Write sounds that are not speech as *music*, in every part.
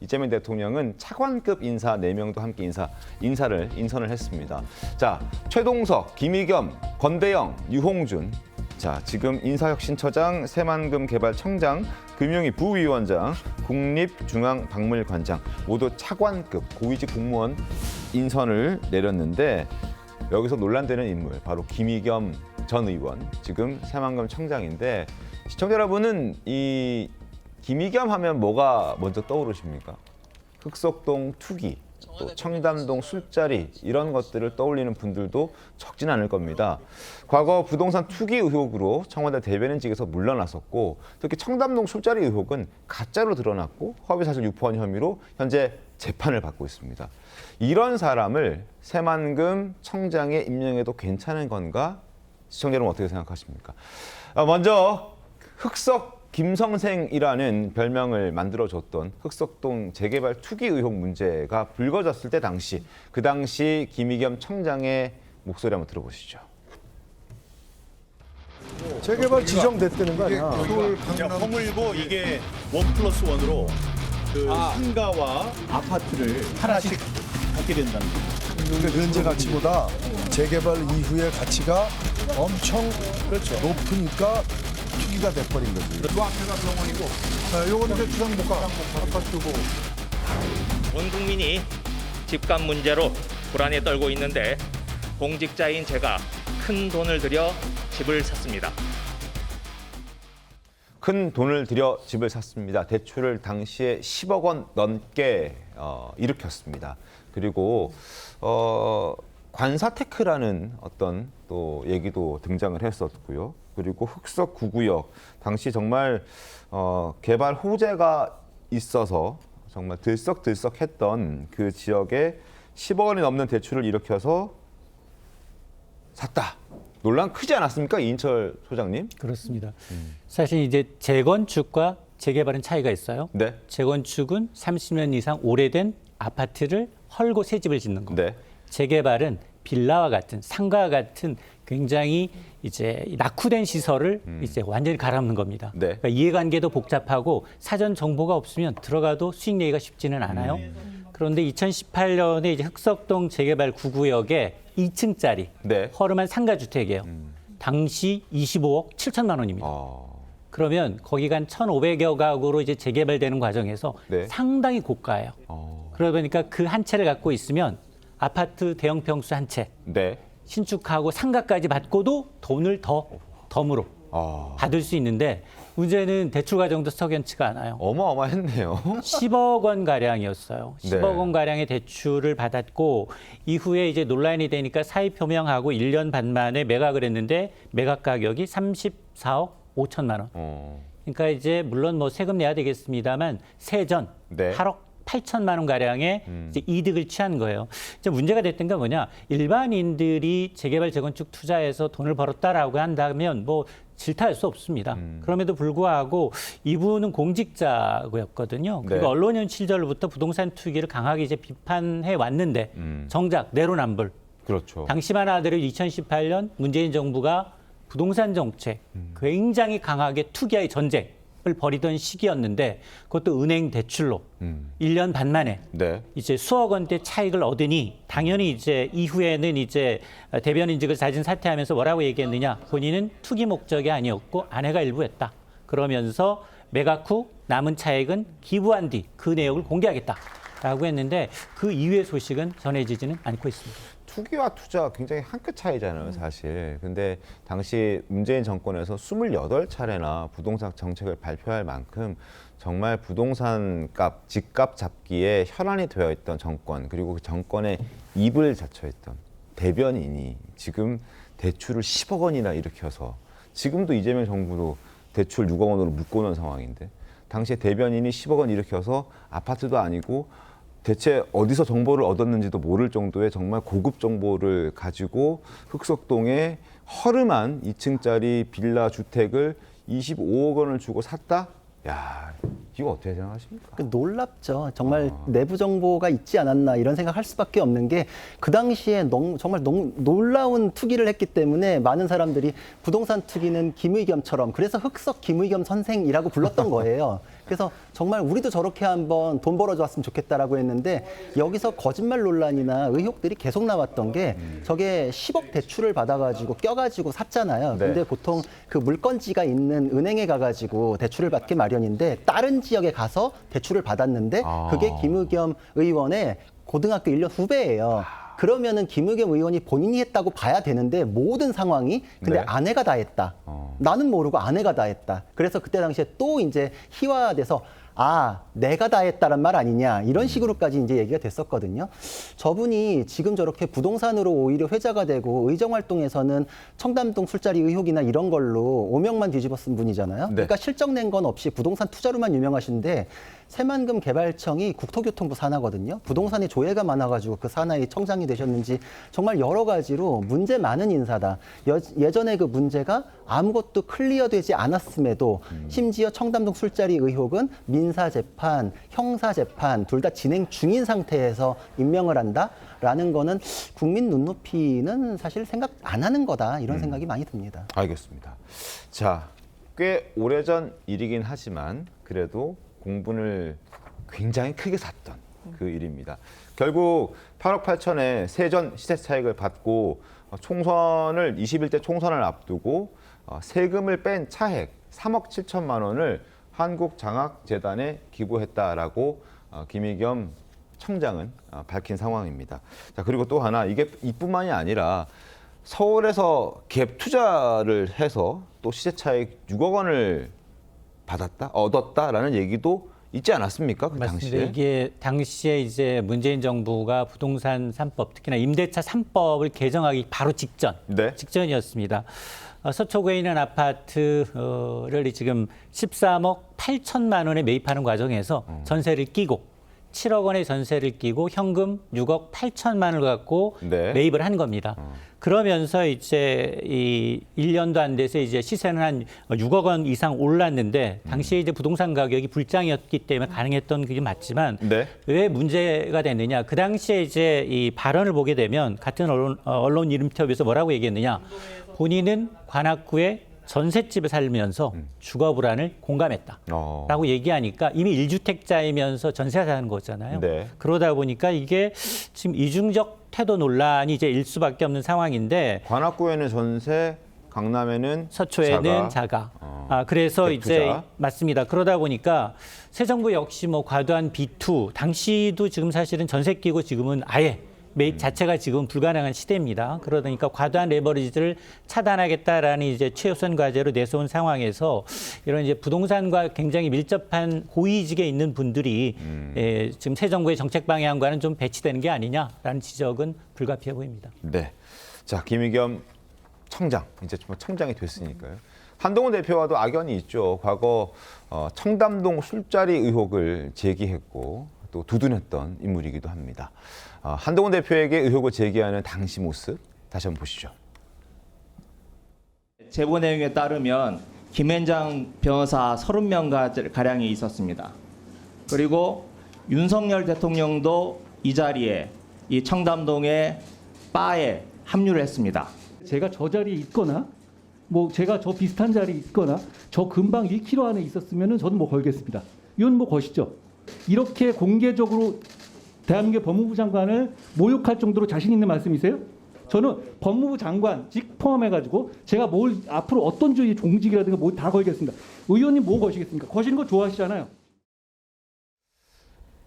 이재명 대통령은 차관급 인사 네명도 함께 인사, 인사를 인선을 했습니다. 자, 최동석, 김의겸, 권대영, 유홍준. 자, 지금 인사혁신처장, 새만금 개발청장, 금융위 부위원장, 국립중앙박물관장 모두 차관급 고위직 공무원 인선을 내렸는데 여기서 논란되는 인물 바로 김의겸 전 의원, 지금 새만금 청장인데 시청자 여러분은 이 김의겸 하면 뭐가 먼저 떠오르십니까? 흑석동 투기, 또 청담동 술자리 이런 것들을 떠올리는 분들도 적진 않을 겁니다. 과거 부동산 투기 의혹으로 청와대 대변인직에서 물러났었고 특히 청담동 술자리 의혹은 가짜로 드러났고 허위사실 유포한 혐의로 현재 재판을 받고 있습니다. 이런 사람을 새만금 청장에 임명해도 괜찮은 건가? 시청자 여러분 어떻게 생각하십니까? 아, 먼저 흑석 김성생이라는 별명을 만들어줬던 흑석동 재개발 투기 의혹 문제가 불거졌을 때 당시 그 당시 김의겸 청장의 목소리 한번 들어보시죠. 재개발 지정됐다는 거 아니야? 자, 허물고 이게 원 플러스 원으로 그 상가와 아파트를 하나씩 갖게 된다는 거예요. 그러니까 현재 가치보다 재개발 이후의 가치가 엄청 높으니까 투기가 돼버린 거지. 그 앞에가 병원이고. 자, 요거는 이제 주상복합 아파트고. 온 국민이 집값 문제로 불안에 떨고 있는데 공직자인 제가 큰 돈을 들여 집을 샀습니다. 큰 돈을 들여 집을 샀습니다. 대출을 당시에 10억 원 넘게 어, 일으켰습니다. 그리고 어, 관사테크라는 어떤 또 얘기도 등장을 했었고요. 그리고 흑석 구구역 당시 정말 어, 개발 호재가 있어서 정말 들썩들썩했던 그 지역에 10억 원이 넘는 대출을 일으켜서 샀다. 논란 크지 않았습니까, 이인철 소장님? 그렇습니다. 사실 이제 재건축과 재개발은 차이가 있어요. 네. 재건축은 30년 이상 오래된 아파트를 헐고 새 집을 짓는 겁니다. 네. 재개발은 빌라와 같은 상가와 같은 굉장히 이제 낙후된 시설을 이제 완전히 갈아엎는 겁니다. 네. 그러니까 이해관계도 복잡하고 사전 정보가 없으면 들어가도 수익 내기가 쉽지는 않아요. 그런데 2018년에 이제 흑석동 재개발 구구역에 2층짜리 네. 허름한 상가 주택이에요. 당시 25억 7천만 원입니다. 어, 그러면 거기가 한 1,500여 가구로 이제 재개발되는 과정에서 네. 상당히 고가예요. 어, 그러다 보니까 그 한 채를 갖고 있으면 아파트 대형 평수 한 채, 네. 신축하고 상가까지 받고도 돈을 더 덤으로 아, 받을 수 있는데 문제는 대출 과정도 석연치가 않아요. 어마어마했네요. *laughs* 10억 원 가량이었어요. 10억 네. 원 가량의 대출을 받았고 이후에 이제 논란이 되니까 사의 표명하고 1년 반 만에 매각을 했는데 매각 가격이 34억 5천만 원. 어, 그러니까 이제 물론 뭐 세금 내야 되겠습니다만 세전 네. 음. 8억 8천만 원 가량의 이제 이득을 취한 거예요. 이제 문제가 됐던 게 뭐냐? 일반인들이 재개발 재건축 투자해서 돈을 벌었다라고 한다면 뭐 질타할 수 없습니다. 음. 그럼에도 불구하고 이분은 공직자였거든요. 그리고 네. 언론인 시절부터 부동산 투기를 강하게 이제 비판해 왔는데 음. 정작 내로남불 그렇죠. 당시만 하더라도 2018년 문재인 정부가 부동산 정책 굉장히 강하게 투기의 전쟁 을 벌이던 시기였는데 그것도 은행 대출로 음. 1년 반 만에 네. 이제 수억 원대 차익을 얻으니 당연히 이제 이후에는 이제 대변인직을 자진 사퇴하면서 뭐라고 얘기했느냐 본인은 투기 목적이 아니었고 아내가 일부 했다 그러면서 매각 후 남은 차익은 기부한 뒤 그 내역을 공개하겠다라고 했는데 그 이후의 소식은 전해지지는 않고 있습니다. 투기와 투자 굉장히 한 끗 차이잖아요, 사실. 근데 당시 문재인 정권에서 28차례나 부동산 정책을 발표할 만큼 정말 부동산 값, 집값 잡기에 혈안이 되어 있던 정권, 그리고 그 정권의 입을 닫혀있던 대변인이 지금 대출을 10억 원이나 일으켜서 지금도 이재명 정부도 대출 6억 원으로 묶어놓은 상황인데 당시에 대변인이 10억 원 일으켜서 아파트도 아니고 대체 어디서 정보를 얻었는지도 모를 정도의 정말 고급 정보를 가지고 흑석동에 허름한 2층짜리 빌라 주택을 25억 원을 주고 샀다? 야, 이거 어떻게 생각하십니까? 그 놀랍죠. 정말 내부 정보가 있지 않았나 이런 생각할 수밖에 없는 게 그 당시에 너무, 정말 너무 놀라운 투기를 했기 때문에 많은 사람들이 부동산 투기는 김의겸처럼 그래서 흑석 김의겸 선생이라고 불렀던 *laughs* 거예요. 그래서 정말 우리도 저렇게 한번 돈 벌어줘 왔으면 좋겠다라고 했는데 여기서 거짓말 논란이나 의혹들이 계속 나왔던 게 저게 10억 대출을 받아가지고 껴가지고 샀잖아요. 네. 근데 보통 그 물건지가 있는 은행에 가가지고 대출을 받기 마련인데 다른 지역에 가서 대출을 받았는데 아. 그게 김의겸 의원의 고등학교 1년 후배예요. 그러면은 김의겸 의원이 본인이 했다고 봐야 되는데 모든 상황이 근데 네. 아내가 다 했다. 어. 나는 모르고 아내가 다 했다. 그래서 그때 당시에 또 이제 희화돼서 아, 내가 다 했다란 말 아니냐. 이런 식으로까지 이제 얘기가 됐었거든요. 저분이 지금 저렇게 부동산으로 오히려 회자가 되고 의정 활동에서는 청담동 술자리 의혹이나 이런 걸로 오명만 뒤집어 쓴 분이잖아요. 네. 그러니까 실적 낸 건 없이 부동산 투자로만 유명하신데 새만금 개발청이 국토교통부 산하거든요. 부동산에 조회가 많아가지고 그 산하의 청장이 되셨는지 정말 여러 가지로 문제 많은 인사다. 여- 예전에 그 문제가 아무것도 클리어되지 않았음에도 심지어 청담동 술자리 의혹은 민사 재판, 형사 재판 둘 다 진행 중인 상태에서 임명을 한다라는 거는 국민 눈높이는 사실 생각 안 하는 거다 이런 생각이 많이 듭니다. 알겠습니다. 자, 꽤 오래전 일이긴 하지만 그래도 공분을 굉장히 크게 샀던 그 일입니다. 결국 8억 8천의 세전 시세 차익을 받고 어, 총선을 21대 총선을 앞두고 어, 세금을 뺀 차액 3억 7천만 원을 한국장학재단에 기부했다라고 어, 김의겸 청장은 어, 밝힌 상황입니다. 자 그리고 또 하나 이게 이뿐만이 아니라 서울에서 갭 투자를 해서 또 시세 차익 6억 원을 받았다, 얻었다라는 얘기도 있지 않았습니까? 그 맞습니다. 당시에. 이게 당시에 이제 문재인 정부가 부동산 3법, 특히나 임대차 3법을 개정하기 바로 직전, 네. 직전이었습니다. 어, 서초구에 있는 아파트를 지금 13억 8천만 원에 매입하는 과정에서 음. 전세를 끼고 7억 원의 전세를 끼고 현금 6억 8천만 원을 갖고 네. 매입을 한 겁니다. 그러면서 이제 이 1년도 안 돼서 이제 시세는 한 6억 원 이상 올랐는데 당시에 이제 부동산 가격이 불장이었기 때문에 가능했던 그게 맞지만 네. 왜 문제가 됐느냐? 그 당시에 이제 이 발언을 보게 되면 같은 언론, 어, 언론 인터뷰에서 뭐라고 얘기했느냐? 본인은 관악구에 전셋집에 살면서 주거 불안을 공감했다. 어. 라고 얘기하니까 이미 일주택자이면서 전세 사는 거잖아요. 네. 그러다 보니까 이게 지금 이중적 태도 논란이 이제 일 수밖에 없는 상황인데 관악구에는 전세, 강남에는 서초에는 자가. 자가. 어. 아, 그래서 갭 이제. 맞습니다. 그러다 보니까 새 정부 역시 뭐 과도한 비투 당시도 지금 사실은 전세 끼고 지금은 아예 매입 자체가 지금 불가능한 시대입니다. 그러니까 과도한 레버리지를 차단하겠다라는 이제 최우선 과제로 내세운 상황에서 이런 이제 부동산과 굉장히 밀접한 고위직에 있는 분들이 예, 지금 새 정부의 정책 방향과는 좀 배치되는 게 아니냐라는 지적은 불가피해 보입니다. 네. 자, 김의겸 청장, 이제 좀 청장이 됐으니까요. 한동훈 대표와도 악연이 있죠. 과거 어, 청담동 술자리 의혹을 제기했고 또 두둔했던 인물이기도 합니다. 어, 한동훈 대표에게 의혹을 제기하는 당시 모습 다시 한번 보시죠. 제보 내용에 따르면 김앤장 변호사 30명 가량이 있었습니다. 그리고 윤석열 대통령도 이 자리에 이 청담동의 바에 합류를 했습니다. 제가 저 자리에 있거나 뭐 제가 저 비슷한 자리에 있거나 저 근방 1km 안에 있었으면은 저는 뭐 걸겠습니다. 이건 뭐 것이죠. 이렇게 공개적으로 대한민국 법무부 장관을 모욕할 정도로 자신 있는 말씀이세요? 저는 법무부 장관 직 포함해가지고 제가 뭘 앞으로 어떤 주의 종직이라든가 뭐다 걸겠습니다. 의원님 뭐 거시겠습니까? 거시는 거 좋아하시잖아요.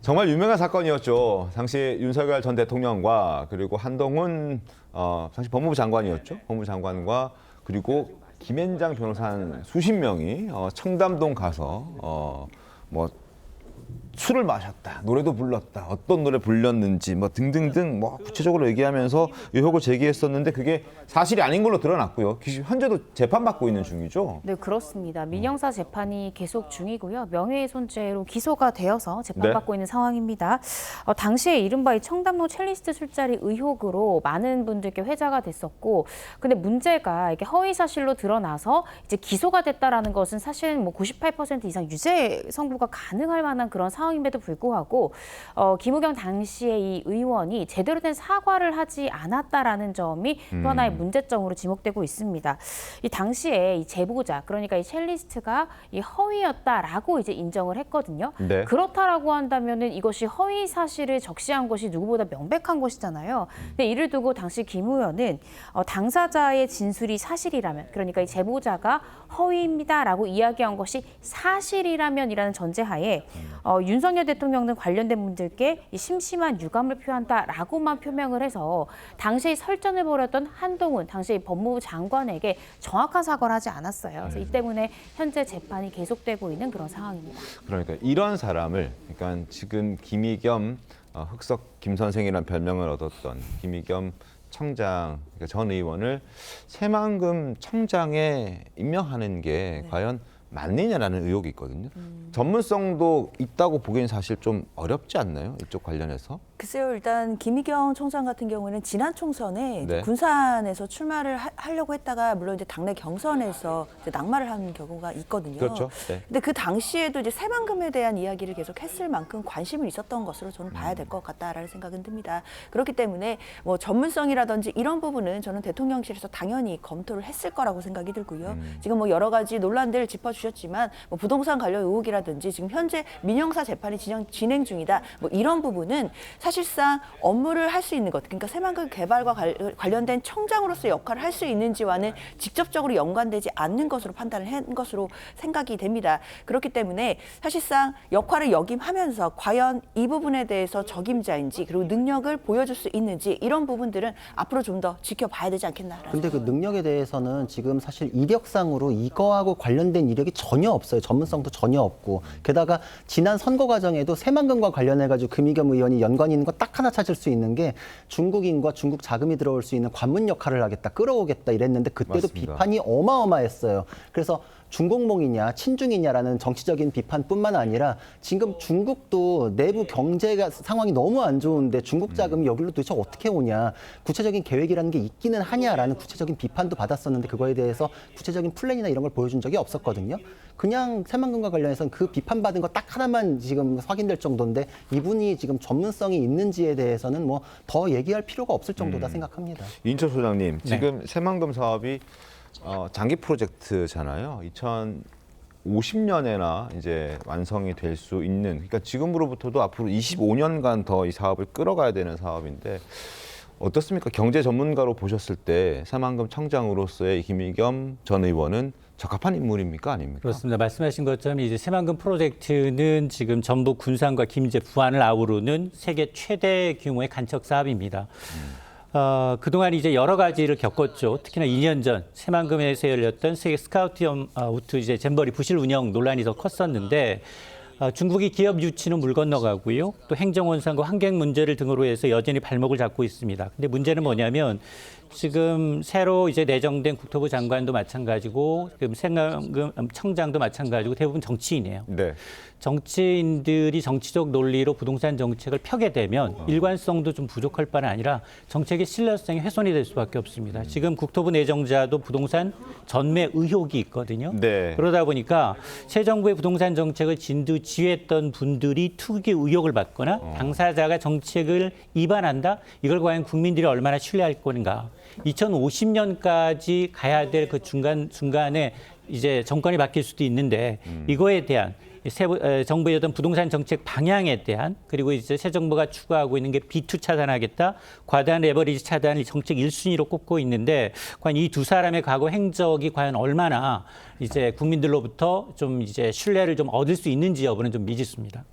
정말 유명한 사건이었죠. 당시 윤석열 전 대통령과 그리고 한동훈 어, 당시 법무부 장관이었죠. 법무부 장관과 그리고 김앤장 변호사 한 수십 명이 어, 청담동 가서 어, 뭐 술을 마셨다, 노래도 불렀다, 어떤 노래 불렸는지 뭐 등등등 뭐 구체적으로 얘기하면서 의혹을 제기했었는데 그게 사실이 아닌 걸로 드러났고요. 현재도 재판받고 있는 중이죠. 네, 그렇습니다. 민형사 재판이 계속 중이고요. 명예훼손죄로 기소가 되어서 재판받고 있는 상황입니다. 어, 당시에 이른바 이 청담동 첼리스트 술자리 의혹으로 많은 분들께 회자가 됐었고, 근데 문제가 이게 허위 사실로 드러나서 이제 기소가 됐다라는 것은 사실 뭐 98% 이상 유죄 선고가 가능할 만한 그런 상황. 상황임에도 불구하고 어, 김우경 당시에 이 의원이 제대로 된 사과를 하지 않았다라는 점이 또 하나의 문제점으로 지목되고 있습니다. 이 당시에 이 제보자 그러니까 이 첼리스트가 이 허위였다라고 이제 인정을 했거든요. 네. 그렇다라고 한다면은 이것이 허위 사실을 적시한 것이 누구보다 명백한 것이잖아요. 근데 이를 두고 당시 김 의원은 어, 당사자의 진술이 사실이라면 그러니까 이 제보자가 허위입니다라고 이야기한 것이 사실이라면이라는 전제하에 어, 윤석열 대통령 등 관련된 분들께 이 심심한 유감을 표한다라고만 표명을 해서 당시에 설전을 벌였던 한동훈 당시 법무부 장관에게 정확한 사과를 하지 않았어요. 그래서 이 때문에 현재 재판이 계속되고 있는 그런 상황입니다. 그러니까 이런 사람을 그러니까 지금 김희겸 어, 흑석 김 선생이라는 별명을 얻었던 김희겸 청장 그러니까 전 의원을 새만금 청장에 임명하는 게 과연 맞느냐라는 의혹이 있거든요. 전문성도 있다고 보기엔 사실 좀 어렵지 않나요? 이쪽 관련해서? 글쎄요, 일단 김희경 총장 같은 경우에는 지난 총선에 네. 군산에서 출마를 하, 려고 했다가 물론 이제 당내 경선에서 이제 낙마를 한 경우가 있거든요. 그렇죠. 네. 근데 그 당시에도 이제 새만금에 대한 이야기를 계속 했을 만큼 관심이 있었던 것으로 저는 봐야 될 것 같다라는 생각은 듭니다. 그렇기 때문에 뭐 전문성이라든지 이런 부분은 저는 대통령실에서 당연히 검토를 했을 거라고 생각이 들고요. 지금 뭐 여러 가지 논란들 짚어주셨지만 뭐 부동산 관련 의혹이라 든지 지금 현재 민형사 재판이 진행, 진행 중이다. 뭐 이런 부분은 사실상 업무를 할 수 있는 것, 그러니까 새만금 개발과 관- 관련된 청장으로서 역할을 할 수 있는지와는 직접적으로 연관되지 않는 것으로 판단을 한 것으로 생각이 됩니다. 그렇기 때문에 사실상 역할을 역임하면서 과연 이 부분에 대해서 적임자인지 그리고 능력을 보여줄 수 있는지 이런 부분들은 앞으로 좀 더 지켜봐야 되지 않겠나라는 근데 그 능력에 대해서는 지금 사실 이력상으로 이거하고 관련된 이력이 전혀 없어요. 전문성도 전혀 없고. 게다가 지난 선거 과정에도 새만금과 관련해 가지고 금희겸 의원이 연관이 있는 거 딱 하나 찾을 수 있는 게 중국인과 중국 자금이 들어올 수 있는 관문 역할을 하겠다, 끌어오겠다 이랬는데 그때도 맞습니다. 비판이 어마어마했어요. 그래서 중공몽이냐 친중이냐라는 정치적인 비판뿐만 아니라 지금 중국도 내부 경제가 상황이 너무 안 좋은데 중국 자금이 여기로 도대체 어떻게 오냐 구체적인 계획이라는 게 있기는 하냐라는 구체적인 비판도 받았었는데 그거에 대해서 구체적인 플랜이나 이런 걸 보여준 적이 없었거든요. 그냥 새만금과 관련해서는 그 비판받은 거 딱 하나만 지금 확인될 정도인데 이분이 지금 전문성이 있는지에 대해서는 뭐 더 얘기할 필요가 없을 정도다 생각합니다. 인철 소장님, 네. 지금 새만금 사업이 어, 장기 프로젝트잖아요. 2050년에나 이제 완성이 될 수 있는. 그러니까 지금으로부터도 앞으로 25년간 더 이 사업을 끌어가야 되는 사업인데 어떻습니까? 경제 전문가로 보셨을 때 새만금 청장으로서의 이 김의겸 전 의원은 적합한 인물입니까, 아닙니까? 그렇습니다. 말씀하신 것처럼 이제 새만금 프로젝트는 지금 전북 군산과 김제 부안을 아우르는 세계 최대 규모의 간척 사업입니다. 어, 그동안 이제 여러 가지를 겪었죠. 특히나 2년 전 새만금에서 열렸던 세계 스카우트 연- 어, 우트 이제 잼버리 부실 운영 논란이 더 컸었는데 어, 중국이 기업 유치는 물 건너가고요. 또 행정원상과 환경 문제를 등으로 해서 여전히 발목을 잡고 있습니다. 근데 문제는 뭐냐면 지금 새로 이제 내정된 국토부 장관도 마찬가지고 지금 생각금 청장도 마찬가지고 대부분 정치인이에요. 네. 정치인들이 정치적 논리로 부동산 정책을 펴게 되면 일관성도 좀 부족할 뿐 아니라 정책의 신뢰성이 훼손이 될 수밖에 없습니다. 지금 국토부 내정자도 부동산 전매 의혹이 있거든요. 네. 그러다 보니까 새 정부의 부동산 정책을 진두지휘했던 분들이 투기 의혹을 받거나 당사자가 정책을 위반한다? 이걸 과연 국민들이 얼마나 신뢰할 건가? 2050년까지 가야 될 그 중간 중간에 이제 정권이 바뀔 수도 있는데 이거에 대한 새 에, 정부의 어떤 부동산 정책 방향에 대한 그리고 이제 새 정부가 추구하고 있는 게 비투 차단하겠다, 과다한 레버리지 차단을 정책 1순위로 꼽고 있는데 과연 이 두 사람의 과거 행적이 과연 얼마나 이제 국민들로부터 좀 이제 신뢰를 좀 얻을 수 있는지 여부는 좀 미지수입니다.